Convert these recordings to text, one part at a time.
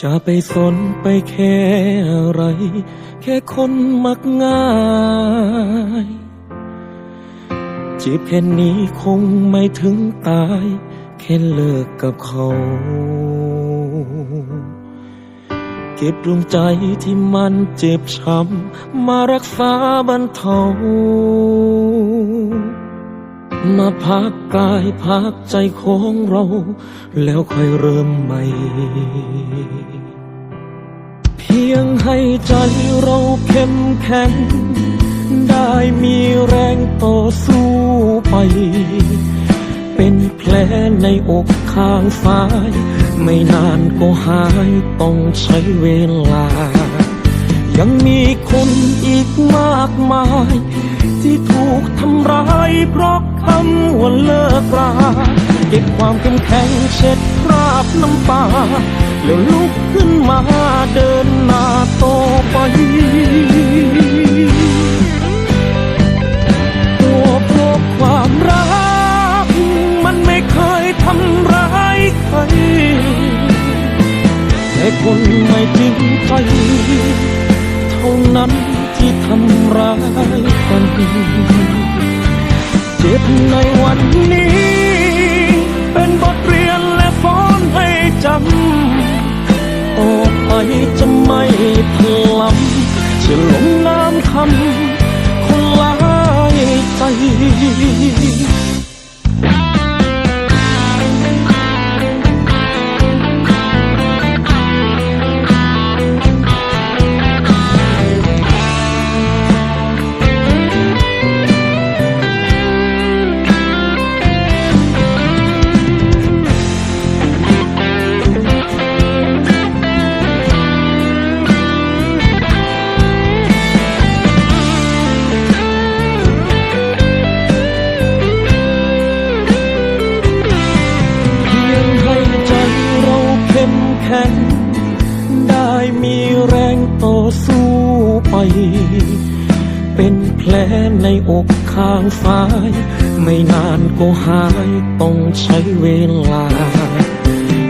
จะไปสนไปแค่อะไร แค่คนมักง่าย จีบแค่นี้คงไม่ถึงตาย แค่เลิกกับเขา เก็บดวงใจที่มันเจ็บช้ำมารักษาบรรเทา มาพักกายพักใจของเรา แล้วค่อยเริ่มใหม่ เพียงให้ใจเราเข้มแข็ง ได้มีแรงต่อสู้ไป เป็นแผลในอกข้างซ้าย ไม่นานก็หายต้องใช้เวลา ยังมีคนอีกมากมาย ที่ถูกทำร้ายเพราะ คำว่าเลิกราเก็บความเข้มแข็งเช็ดคราบน้ำตาแล้วลุกขึ้นมาเดินหน้าต่อไปตัวพราะความรัก มันไม่เคยทำร้ายใครแต่คนไม่จริงใจเท่านั้นที่ทำร้ายกัน จ็บในวันนี้ เป็นบทเรียนและสอนให้จำต่อไปจะไม่พลัมจะลงน้ำคำคนลายใจ มีแรงต่อสู้ไป เป็นแผลในอกข้างซ้าย ไม่นานก็หายต้องใช้เวลา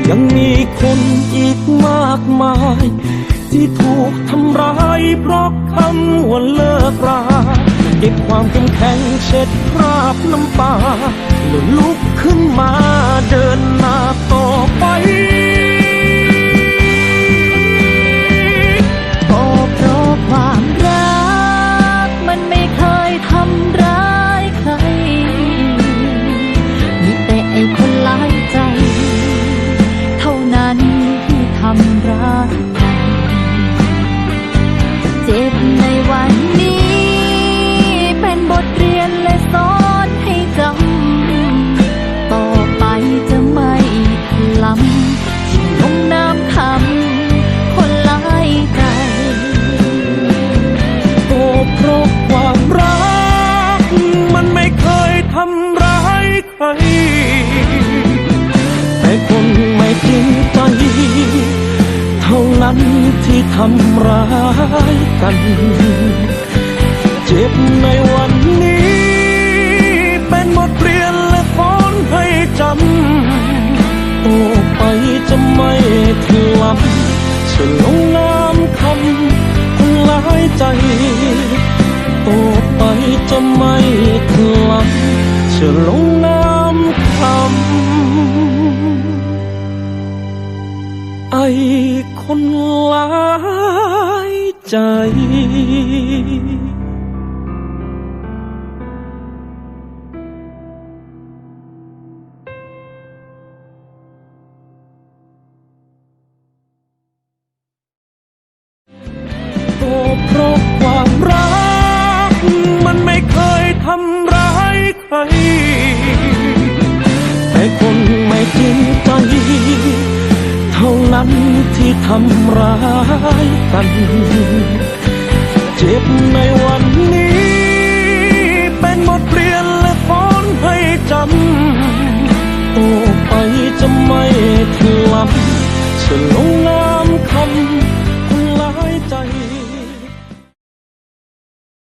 ยังมีคนอีกมากมาย ที่ถูกทำร้ายเพราะคำว่าเลิกราเก็บความเข้มแข็งเช็ดคราบน้ำตาแล้วลุกขึ้นมาเดินหน้าต่อไปันที่ทำร้ายกัน เจ็บในวันนี้ เป็นบทเรียนและสอนให้จำต่อไปจะไม่ทลับจะลงน้ำคำคนหลายใจต่อไปจะไม่ทลับจะลงน้ำ คนหลายใจ ก็เพราะความรัก ทำร้ายกัน เจ็บในวัน